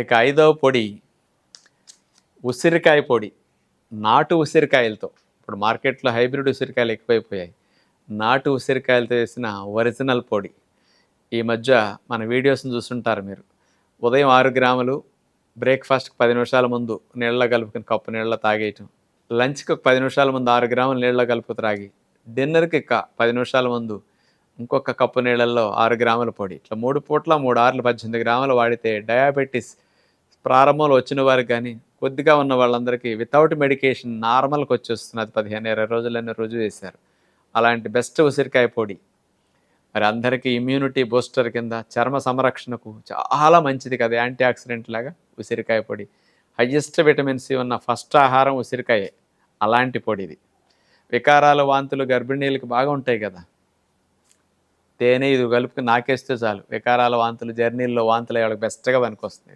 ఇక ఐదవ పొడి ఉసిరికాయ పొడి. నాటు ఉసిరికాయలతో. ఇప్పుడు మార్కెట్లో హైబ్రిడ్ ఉసిరికాయలు ఎక్కువైపోయాయి. నాటు ఉసిరికాయలతో వేసిన ఒరిజినల్ పొడి. ఈ మధ్య మన వీడియోస్ని చూస్తుంటారు మీరు. ఉదయం ఆరు గ్రాములు బ్రేక్ఫాస్ట్కి పది నిమిషాల ముందు నీళ్ళలో కలుపుకుని కప్పు నీళ్ళలో తాగేయటం. లంచ్కి ఒక పది నిమిషాల ముందు ఆరు గ్రాములు నీళ్ళలో కలుపు త్రాగి డిన్నర్కి ఇక పది నిమిషాల ముందు ఇంకొక కప్పు నీళ్ళల్లో ఆరు గ్రాముల పొడి. ఇట్లా మూడు పూట్ల మూడు ఆరులు పద్దెనిమిది గ్రాములు వాడితే డయాబెటీస్ ప్రారంభంలో వచ్చిన వారికి కానీ కొద్దిగా ఉన్న వాళ్ళందరికీ వితౌట్ మెడికేషన్ నార్మల్కి వచ్చేస్తున్నది పదిహేను ఇరవై రోజులన్నీ రుజువు చేశారు. అలాంటి బెస్ట్ ఉసిరికాయ పొడి. మరి అందరికీ ఇమ్యూనిటీ బూస్టర్ కింద చర్మ సంరక్షణకు చాలా మంచిది కదా యాంటీ ఆక్సిడెంట్ లాగా ఉసిరికాయ పొడి. హయ్యెస్ట్ విటమిన్ సి ఉన్న ఫస్ట్ ఆహారం ఉసిరికాయే అలాంటి పొడి ఇది. వికారాలు వాంతులు గర్భిణీలకు బాగా ఉంటాయి కదా. తేనె ఇది కలుపుకి నాకేస్తే చాలు. వికారాల వాంతులు జర్నీల్లో వాంతులు వాళ్ళకి బెస్ట్గా పనికొస్తుంది